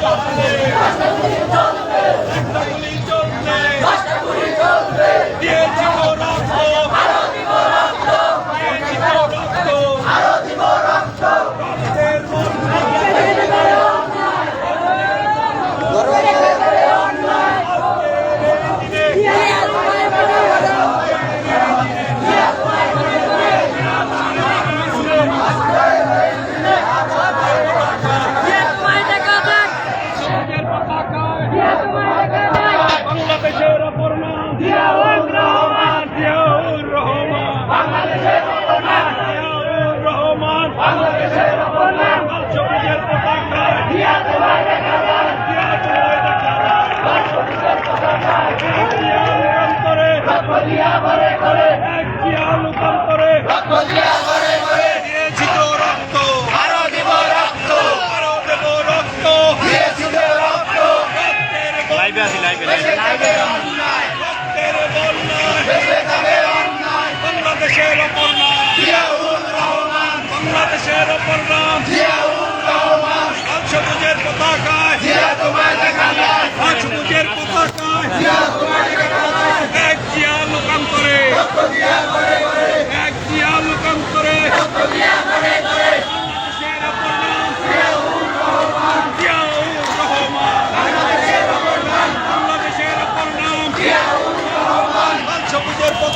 Thank you. দিয়া করে করে এক দিয়া লুকান করে। রক্ত দিয়া করে করে দিয়েছি তো রক্ত। আরও দিব রক্ত। আরও দেব রক্ত। দিয়েছি বাংলাদেশের অপর নাম।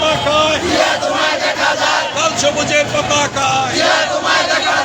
পতাকায়। তোমায় দেখা যায় লাল সবুজের পতাকায়। তোমায় দেখা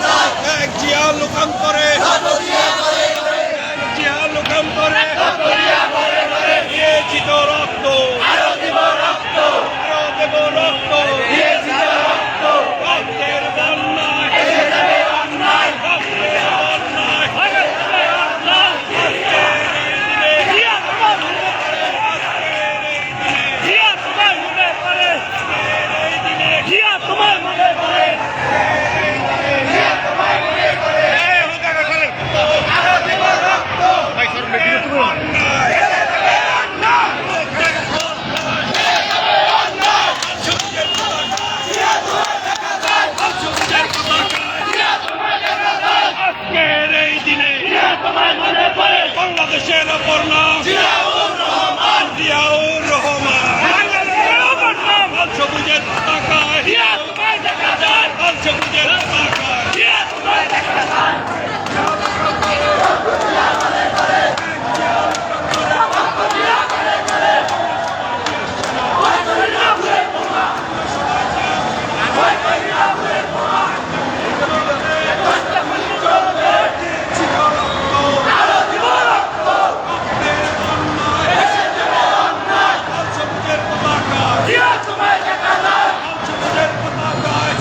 Chega por nós.